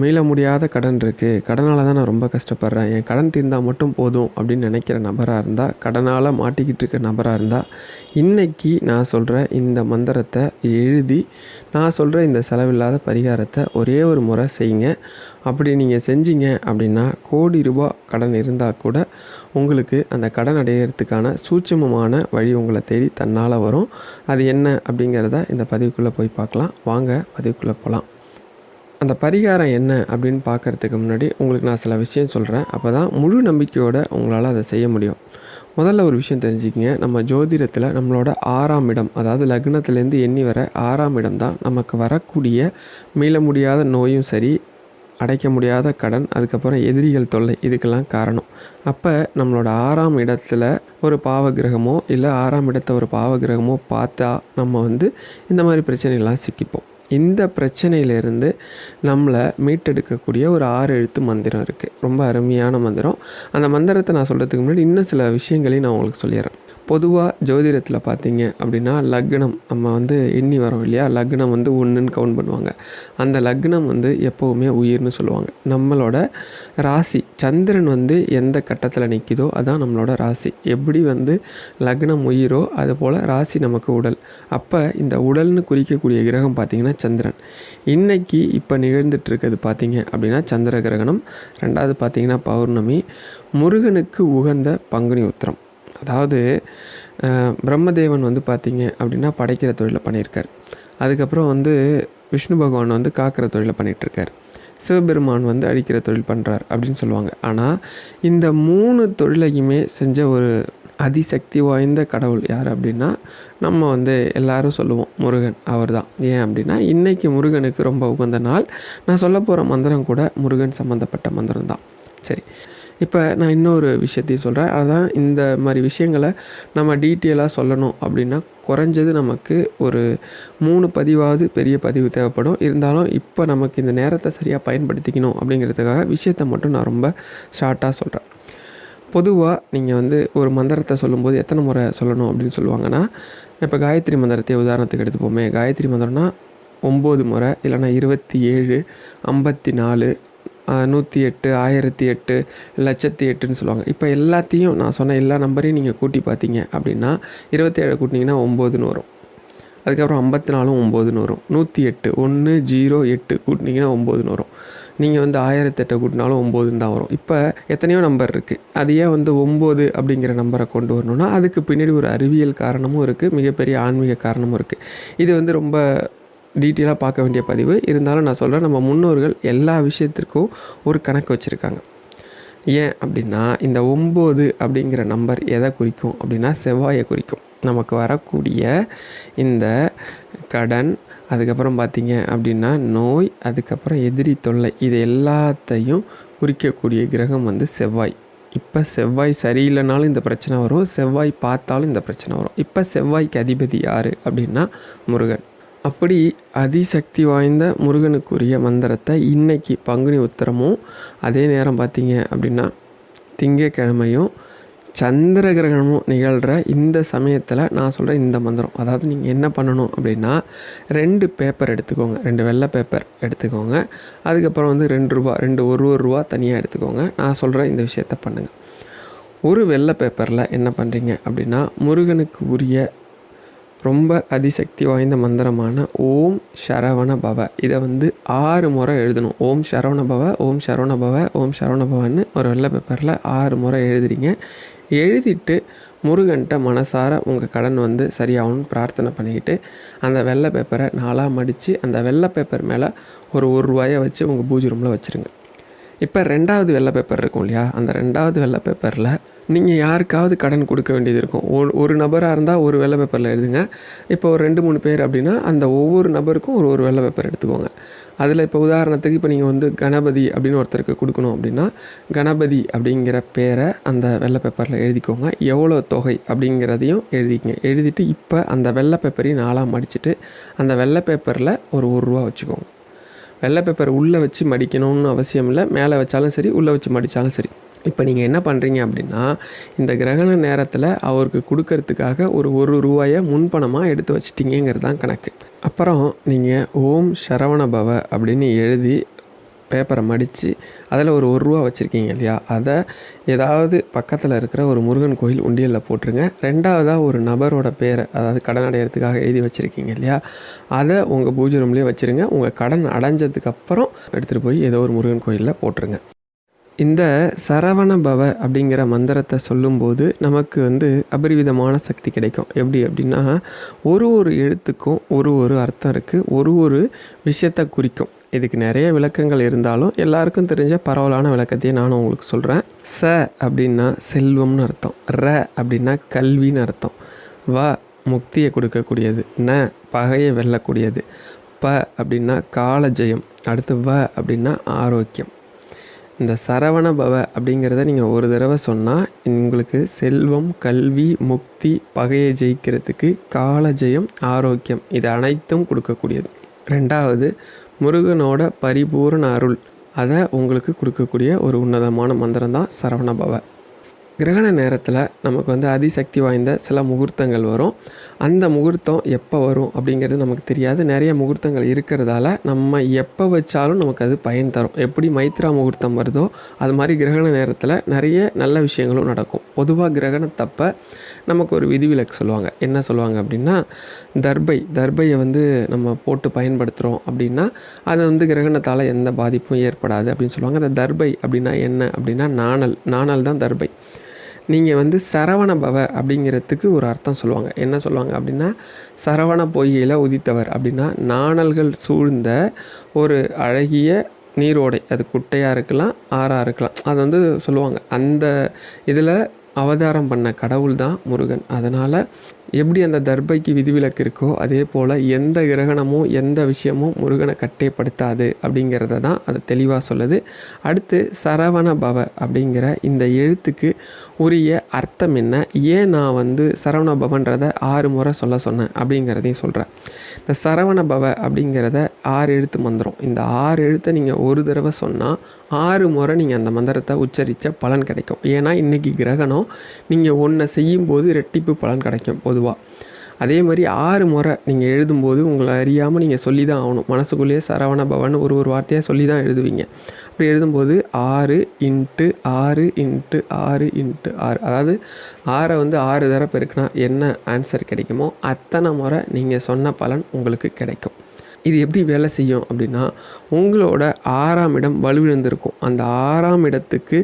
மீள முடியாத கடன் இருக்குது கடனால் தான் நான் ரொம்ப கஷ்டப்படுறேன். என் கடன் தீர்ந்தால் மட்டும் போதும் அப்படின்னு நினைக்கிற நபராக இருந்தால் கடனால் மாட்டிக்கிட்டு இருக்க நபராக இருந்தால் இன்றைக்கி நான் சொல்கிற இந்த மந்திரத்தை எழுதி நான் சொல்கிற இந்த செலவில்லாத பரிகாரத்தை ஒரே ஒரு முறை செய்யுங்க. அப்படி நீங்கள் செஞ்சீங்க அப்படின்னா கோடி ரூபா கடன் இருந்தால் கூட உங்களுக்கு அந்த கடன் அடையிறதுக்கான சூட்சமமான வழி உங்களை தேடி தன்னால் வரும். அது என்ன அப்படிங்கிறத இந்த பதிவுக்குள்ளே போய் பார்க்கலாம். வாங்க பதிவுக்குள்ளே போகலாம் அந்த பரிகாரம் என்ன அப்படின்னு பார்க்குறதுக்கு முன்னாடி உங்களுக்கு நான் சில விஷயம் சொல்கிறேன் அப்போ தான் முழு நம்பிக்கையோடு உங்களால் அதை செய்ய முடியும். முதல்ல ஒரு விஷயம் தெரிஞ்சுக்கிங்க. நம்ம ஜோதிடத்தில் நம்மளோட ஆறாம் இடம் அதாவது லக்னத்துலேருந்து எண்ணி வர ஆறாம் இடம் தான் நமக்கு வரக்கூடிய மீள முடியாத நோயும் சரி அடைக்க முடியாத கடன் அதுக்கப்புறம் எதிரிகள் தொல்லை இதுக்கெல்லாம் காரணம். அப்போ நம்மளோட ஆறாம் இடத்துல ஒரு பாவகிரகமோ இல்லை ஆறாம் இடத்த ஒரு பாவகிரகமோ பார்த்தா நம்ம வந்து இந்த மாதிரி பிரச்சனைகள்லாம் சிக்கிப்போம். இந்த பிரச்சனையிலேருந்து நம்மளை மீட்டெடுக்கக்கூடிய ஒரு ஆறு எழுத்து மந்திரம் இருக்குது ரொம்ப அருமையான மந்திரம். அந்த மந்திரத்தை நான் சொல்கிறதுக்கு முன்னாடி இன்னும் சில விஷயங்களையும் நான் உங்களுக்கு சொல்லிடுறேன் பொதுவாக ஜோதிடத்தில் பார்த்தீங்க அப்படின்னா லக்னம் நம்ம வந்து எண்ணி வரோம் இல்லையா? லக்னம் வந்து ஒன்றுன்னு கவுண்ட் பண்ணுவாங்க. அந்த லக்னம் வந்து எப்போவுமே உயிர்னு சொல்லுவாங்க. நம்மளோட ராசி சந்திரன் வந்து எந்த கட்டத்தில் நிற்கிதோ அதான் நம்மளோட ராசி. எப்படி வந்து லக்னம் உயிரோ அதுபோல் ராசி நமக்கு உடல். அப்போ இந்த உடல்னு குறிக்கக்கூடிய கிரகம் பார்த்திங்கன்னா சந்திரன். இன்னைக்கு இப்போ நிகழ்ந்துட்டுருக்கிறது பார்த்திங்க அப்படின்னா சந்திர கிரகணம். ரெண்டாவது பார்த்திங்கன்னா பௌர்ணமி. முருகனுக்கு உகந்த பங்குனி உத்திரம். அதாவது பிரம்மதேவன் வந்து பார்த்தீங்க அப்படின்னா படைக்கிற தொழிலை பண்ணியிருக்கார் அதுக்கப்புறம் வந்து விஷ்ணு பகவான் வந்து காக்கிற தொழிலை பண்ணிகிட்ருக்கார் சிவபெருமான் வந்து அழிக்கிற தொழில் பண்ணுறார் அப்படின்னு சொல்லுவாங்க. ஆனால் இந்த மூணு தொழிலையுமே செஞ்ச ஒரு அதிசக்தி வாய்ந்த கடவுள் யார் அப்படின்னா நம்ம வந்து எல்லாரும் சொல்லுவோம் முருகன். அவர் தான் ஏன் அப்படின்னா இன்றைக்கி முருகனுக்கு ரொம்ப உகந்த நாள். நான் சொல்ல போகிற மந்திரம் கூட முருகன் சம்மந்தப்பட்ட மந்திரம் தான் சரி. இப்போ நான் இன்னொரு விஷயத்தையும் சொல்கிறேன் அதுதான் இந்த மாதிரி விஷயங்களை நம்ம டீட்டெயிலாக சொல்லணும் அப்படின்னா குறைஞ்சது நமக்கு ஒரு மூணு பதிவாவது பெரிய பதிவு தேவைப்படும். இருந்தாலும் இப்போ நமக்கு இந்த நேரத்தை சரியாக பயன்படுத்திக்கணும் அப்படிங்கிறதுக்காக விஷயத்தை மட்டும் நான் ரொம்ப ஷார்ட்டாக சொல்கிறேன் பொதுவாக நீங்கள் வந்து ஒரு மந்திரத்தை சொல்லும்போது எத்தனை முறை சொல்லணும் அப்படின்னு சொல்லுவாங்கன்னா இப்போ காயத்ரி மந்திரத்தை உதாரணத்துக்கு எடுத்துப்போமே. காயத்ரி மந்திரம்னா ஒம்பது முறை இல்லைனா இருபத்தி ஏழு ஐம்பத்தி நாலு நூற்றி எட்டு ஆயிரத்தி எட்டு லட்சத்தி எட்டுன்னு சொல்லுவாங்க. இப்போ எல்லாத்தையும் நான் சொன்ன எல்லா நம்பரையும் நீங்கள் கூட்டி பார்த்தீங்க அப்படின்னா இருபத்தேழு கூட்டினீங்கன்னா ஒம்போதுன்னு வரும். அதுக்கப்புறம் ஐம்பத்தி நாலும் ஒம்போதுன்னு வரும். நூற்றி எட்டு ஒன்று ஜீரோ எட்டு கூட்டினீங்கன்னா ஒம்போதுன்னு வரும். நீங்கள் வந்து ஆயிரத்தெட்டை கூட்டினாலும் ஒம்போதுன்னு தான் வரும். இப்போ எத்தனையோ நம்பர் இருக்குது அது ஏன் வந்து ஒம்பது அப்படிங்கிற நம்பரை கொண்டு வரணும்னா அதுக்கு பின்னாடி ஒரு அறிவியல் காரணமும் இருக்குது மிகப்பெரிய ஆன்மீக காரணமும் இருக்குது இது வந்து ரொம்ப டீட்டெயிலாக பார்க்க வேண்டிய பதிவு. இருந்தாலும் நான் சொல்கிறேன் நம்ம முன்னோர்கள் எல்லா விஷயத்திற்கும் ஒரு கணக்கு வச்சுருக்காங்க. ஏன் அப்படின்னா இந்த ஒம்பது அப்படிங்கிற நம்பர் எதை குறிக்கும் அப்படின்னா செவ்வாயை குறிக்கும். நமக்கு வரக்கூடிய இந்த கடன் அதுக்கப்புறம் பார்த்திங்க அப்படின்னா நோய் அதுக்கப்புறம் எதிரி தொல்லை இது எல்லாத்தையும் குறிக்கக்கூடிய கிரகம் வந்து செவ்வாய். இப்போ செவ்வாய் சரியில்லைனாலும் இந்த பிரச்சனை வரும் செவ்வாய் பார்த்தாலும் இந்த பிரச்சனை வரும். இப்போ செவ்வாய்க்கு அதிபதி யார் அப்படின்னா முருகன். அப்படி அதிசக்தி வாய்ந்த முருகனுக்குரிய மந்திரத்தை இன்றைக்கி பங்குனி உத்தரமும் அதே நேரம் பார்த்தீங்க அப்படின்னா திங்கக்கிழமையும் சந்திர கிரகணமும் நிகழ்கிற இந்த சமயத்தில் நான் சொல்கிற இந்த மந்திரம். அதாவது நீங்கள் என்ன பண்ணணும் அப்படின்னா ரெண்டு பேப்பர் எடுத்துக்கோங்க. ரெண்டு வெள்ளை பேப்பர் எடுத்துக்கோங்க. அதுக்கப்புறம் வந்து ரெண்டு ரூபா ரெண்டு ஒரு ஒரு ரூபா தனியாக எடுத்துக்கோங்க. நான் சொல்கிற இந்த விஷயத்த பண்ணுங்கள் ஒரு வெள்ளை பேப்பரில் என்ன பண்ணுறீங்க அப்படின்னா முருகனுக்கு உரிய ரொம்ப அதிசக்தி வாய்ந்த மந்திரமான ஓம் சரவண பவ. இதை வந்து ஆறு முறை எழுதணும். ஓம் சரவண பவ ஓம் சரவண பவ ஓம் சரவண பவன்னு ஒரு வெள்ளை பேப்பரில் ஆறு முறை எழுதுறீங்க. எழுதிட்டு முருகன்ட்ட மனசார உங்கள் கடன் வந்து சரியாகணும்னு பிரார்த்தனை பண்ணிக்கிட்டு அந்த வெள்ளை பேப்பரை நாளாக மடித்து அந்த வெள்ளை பேப்பர் மேலே ஒரு ஒரு ரூபாயை வச்சு உங்கள் பூஜை ரூமில் வச்சுருங்க. இப்போ ரெண்டாவது வெள்ளை பேப்பர் இருக்கும் இல்லையா? அந்த ரெண்டாவது வெள்ளை பேப்பரில் நீங்கள் யாருக்காவது கடன் கொடுக்க வேண்டியது இருக்கும். ஒரு ஒரு நபராக இருந்தால் ஒரு வெள்ளை பேப்பரில் எழுதுங்க. இப்போ ஒரு ரெண்டு மூணு பேர் அப்படின்னா அந்த ஒவ்வொரு நபருக்கும் ஒரு ஒரு வெள்ளை பேப்பர் எடுத்துக்கோங்க. அதில் இப்போ உதாரணத்துக்கு இப்போ நீங்கள் வந்து கணபதி அப்படின்னு ஒருத்தருக்கு கொடுக்கணும் அப்படின்னா கணபதி அப்படிங்கிற பேரை அந்த வெள்ளை பேப்பரில் எழுதிக்கோங்க. எவ்வளோ தொகை அப்படிங்கிறதையும் எழுதிக்கங்க. எழுதிட்டு இப்போ அந்த வெள்ளை பேப்பரையும் நாளாக மடிச்சுட்டு அந்த வெள்ளை பேப்பரில் ஒரு ஒரு ரூபா வச்சுக்கோங்க. வெள்ளை பேப்பர் உள்ளே வச்சு மடிக்கணும்னு அவசியம் இல்லை. மேலே வச்சாலும் சரி உள்ளே வச்சு மடித்தாலும் சரி. இப்போ நீங்கள் என்ன பண்ணுறீங்க அப்படின்னா இந்த கிரகண நேரத்தில் அவருக்கு கொடுக்கறதுக்காக ஒரு ஒரு ரூபாயை முன்பணமாக எடுத்து வச்சிட்டிங்கிறது தான் கணக்கு. அப்புறம் நீங்கள் ஓம் சரவண பவ அப்படின்னு எழுதி பேப்பரை மடித்து அதில் ஒரு ஒரு ரூபா வச்சுருக்கீங்க இல்லையா? அதை ஏதாவது பக்கத்தில் இருக்கிற ஒரு முருகன் கோயில் உண்டியலில் போட்டுருங்க. ரெண்டாவதாக ஒரு நபரோட பேரை அதாவது கடன் அடையிறதுக்காக எழுதி வச்சுருக்கீங்க இல்லையா? அதை உங்கள் பூஜை ரூம்லேயே வச்சுருங்க. உங்கள் கடன் அடைஞ்சதுக்கப்புறம் எடுத்துகிட்டு போய் ஏதோ ஒரு முருகன் கோயிலில் போட்டுருங்க. இந்த சரவண பவ அப்படிங்கிற மந்திரத்தை சொல்லும்போது நமக்கு வந்து அபரிவிதமான சக்தி கிடைக்கும். எப்படி அப்படின்னா ஒரு ஒரு எழுத்துக்கும் ஒரு ஒரு அர்த்தம் இருக்குது ஒரு ஒரு விஷயத்தை குறிக்கும். இதுக்கு நிறைய விளக்கங்கள் இருந்தாலும் எல்லாருக்கும் தெரிஞ்ச பரவலான விளக்கத்தையே நானும் உங்களுக்கு சொல்கிறேன் ச அப்படின்னா செல்வம்னு அர்த்தம். ர அப்படின்னா கல்வின்னு அர்த்தம். வ முக்தியை கொடுக்கக்கூடியது. ந பகையை வெல்லக்கூடியது. ப அப்படின்னா காலஜெயம். அடுத்து வ அப்படின்னா ஆரோக்கியம். இந்த சரவண பவ அப்படிங்கிறத நீங்கள் ஒரு தடவை சொன்னால் உங்களுக்கு செல்வம் கல்வி முக்தி பகையை ஜெயிக்கிறதுக்கு காலஜெயம் ஆரோக்கியம் இது அனைத்தும் கொடுக்கக்கூடியது. ரெண்டாவது முருகனோட பரிபூரண அருள். அதை உங்களுக்கு கொடுக்கக்கூடிய ஒரு உன்னதமான மந்திரம் தான் சரவண பவ கிரகண நேரத்தில் நமக்கு வந்து அதிசக்தி வாய்ந்த சில முகூர்த்தங்கள் வரும். அந்த முகூர்த்தம் எப்போ வரும் அப்படிங்கிறது நமக்கு தெரியாது. நிறைய முகூர்த்தங்கள் இருக்கிறதால நம்ம எப்போ வச்சாலும் நமக்கு அது பயன் தரும். எப்படி மைத்ரா முகூர்த்தம் வருதோ அது மாதிரி கிரகண நேரத்தில் நிறைய நல்ல விஷயங்களும் நடக்கும். பொதுவாக கிரகணத்தப்ப நமக்கு ஒரு விதிவிலக்கு சொல்லுவாங்க. என்ன சொல்லுவாங்க அப்படின்னா தர்பை தர்பையை வந்து நம்ம போட்டு பயன்படுத்துகிறோம் அப்படின்னா அது வந்து கிரகணத்தால் எந்த பாதிப்பும் ஏற்படாது அப்படின்னு சொல்லுவாங்க. அந்த தர்பை அப்படின்னா என்ன அப்படின்னா நாணல். நாணல் தான் தர்பை. நீங்கள் வந்து சரவண பவ அப்படிங்கிறதுக்கு ஒரு அர்த்தம் சொல்லுவாங்க. என்ன சொல்லுவாங்க அப்படின்னா சரவண பொய்கையில் உதித்தவர் அப்படின்னா நாணல்கள் சூழ்ந்த ஒரு அழகிய நீரோடை. அது குட்டையாக இருக்கலாம் ஆறாக இருக்கலாம். அது வந்து சொல்லுவாங்க. அந்த இதில் அவதாரம் பண்ண கடவுள் தான் முருகன். அதனால் எப்படி அந்த தர்பைக்கு விதிவிலக்கு இருக்கோ அதே போல் எந்த கிரகணமும் எந்த விஷயமும் முருகனை கட்டேப்படுத்தாது அப்படிங்கிறத தான் அதை தெளிவாக சொல்லுது. அடுத்து சரவண பவ அப்படிங்கிற இந்த எழுத்துக்கு உரிய அர்த்தம் என்ன? ஏன் நான் வந்து சரவண பவன்றதை ஆறு முறை சொல்ல சொன்னேன் அப்படிங்கிறதையும் சொல்கிறேன் இந்த சரவண பவ அப்படிங்கிறத ஆறு எழுத்து மந்திரம். இந்த ஆறு எழுத்தை நீங்கள் ஒரு தடவை சொன்னால் ஆறு முறை நீங்கள் அந்த மந்திரத்தை உச்சரித்த பலன் கிடைக்கும். ஏன்னா இன்றைக்கி கிரகணம் நீங்கள் ஒன்றை செய்யும்போது ரெட்டிப்பு பலன் கிடைக்கும். பொதுவாக அதே மாதிரி ஆறு முறை நீங்கள் எழுதும்போது உங்களை அறியாமல் நீங்கள் சொல்லி தான் ஆகணும். மனசுக்குள்ளேயே சரவண பவன் ஒரு ஒரு வார்த்தையாக சொல்லி தான் எழுதுவீங்க. அப்படி எழுதும்போது ஆறு இன்ட்டு ஆறு இன்ட்டு ஆறு இன்ட்டு ஆறு. அதாவது ஆறை வந்து ஆறு தடவை பெருக்குனா என்ன ஆன்சர் கிடைக்குமோ அத்தனை முறை நீங்கள் சொன்ன பலன் உங்களுக்கு கிடைக்கும். இது எப்படி வேலை செய்யும் அப்படின்னா உங்களோட ஆறாம் இடம் வலுவிழந்திருக்கும். அந்த ஆறாம் இடத்துக்கு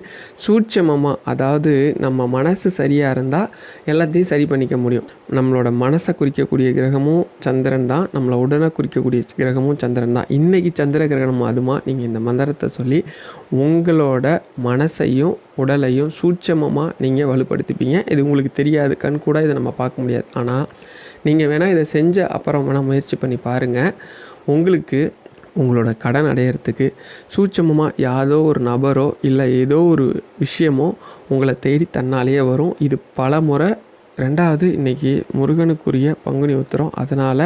சூட்சமமாக அதாவது நம்ம மனசு சரியாக இருந்தால் எல்லாத்தையும் சரி பண்ணிக்க முடியும். நம்மளோட மனசை குறிக்கக்கூடிய கிரகமும் சந்திரன் தான். நம்மளை உடனே குறிக்கக்கூடிய கிரகமும் சந்திரன் தான். இன்றைக்கி சந்திர கிரகணம் அதுமா நீங்கள் இந்த மந்திரத்தை சொல்லி உங்களோட மனசையும் உடலையும் சூட்சமமாக நீங்கள் வலுப்படுத்திப்பீங்க. இது உங்களுக்கு தெரியாது கண் கூட இதை நம்ம பார்க்க முடியாது. ஆனால் நீங்கள் வேணால் இதை செஞ்ச அப்புறம் வேணால் முயற்சி பண்ணி பாருங்கள் உங்களுக்கு உங்களோட கடன் அடையிறதுக்கு சூட்சமமாக யாதோ ஒரு நபரோ இல்லை ஏதோ ஒரு விஷயமோ உங்களை தேடி தன்னாலேயே வரும். இது பல முறை. ரெண்டாவது இன்றைக்கி முருகனுக்குரிய பங்குனி உத்திரம். அதனால்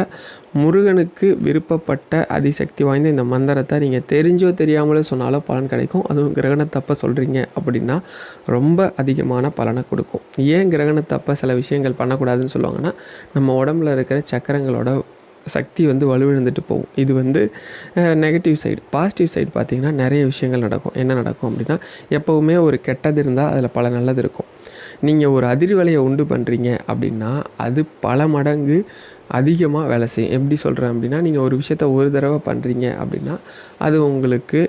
முருகனுக்கு விருப்பப்பட்ட அதிசக்தி வாய்ந்த இந்த மந்திரத்தை நீங்கள் தெரிஞ்சோ தெரியாமலோ சொன்னாலும் பலன் கிடைக்கும். அதுவும் கிரகணத்தப்ப சொல்கிறீங்க அப்படின்னா ரொம்ப அதிகமான பலனை கொடுக்கும். ஏன் கிரகணத்தப்ப சில விஷயங்கள் பண்ணக்கூடாதுன்னு சொல்லுவாங்கன்னா நம்ம உடம்புல இருக்கிற சக்கரங்களோட சக்தி வந்து வலுவிழந்துட்டு போகும். இது வந்து நெகட்டிவ் சைடு பாசிட்டிவ் சைடு பார்த்திங்கன்னா நிறைய விஷயங்கள் நடக்கும். என்ன நடக்கும் அப்படின்னா எப்போவுமே ஒரு கெட்டது இருந்தால் அதில் பல நல்லது இருக்கும். நீங்கள் ஒரு அதிர்வலையை உண்டு பண்ணுறீங்க அப்படின்னா அது பல மடங்கு அதிகமாக வேலை செய்யும். எப்படி சொல்கிறேன் அப்படின்னா நீங்கள் ஒரு விஷயத்த ஒரு தடவை பண்ணுறீங்க அப்படின்னா அது உங்களுக்கு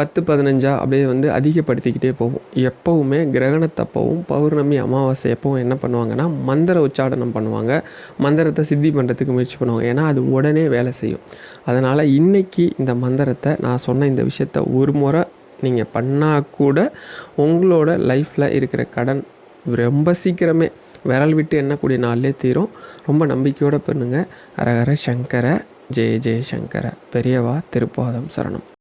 பத்து பதினஞ்சா அப்படியே வந்து அதிகப்படுத்திக்கிட்டே போகும். எப்போவுமே கிரகணத்தப்பவும் பௌர்ணமி அமாவாசை எப்பவும் என்ன பண்ணுவாங்கன்னா மந்திர உச்சாடனம் பண்ணுவாங்க. மந்திரத்தை சித்தி பண்ணுறதுக்கு முயற்சி பண்ணுவாங்க. ஏன்னா அது உடனே வேலை செய்யும். அதனால் இன்றைக்கி இந்த மந்திரத்தை நான் சொன்ன இந்த விஷயத்த ஒரு முறை நீங்கள் பண்ணால் கூட உங்களோட லைஃப்பில் இருக்கிற கடன் ரொம்ப சீக்கிரமே விரல் விட்டு எண்ணக்கூடிய நாள்லேயே தீரும். ரொம்ப நம்பிக்கையோடு பண்ணுங்கள் ஹரஹர சங்கர ஜெய ஜெய சங்கர. பெரியவா திருப்பாதம் சரணம்.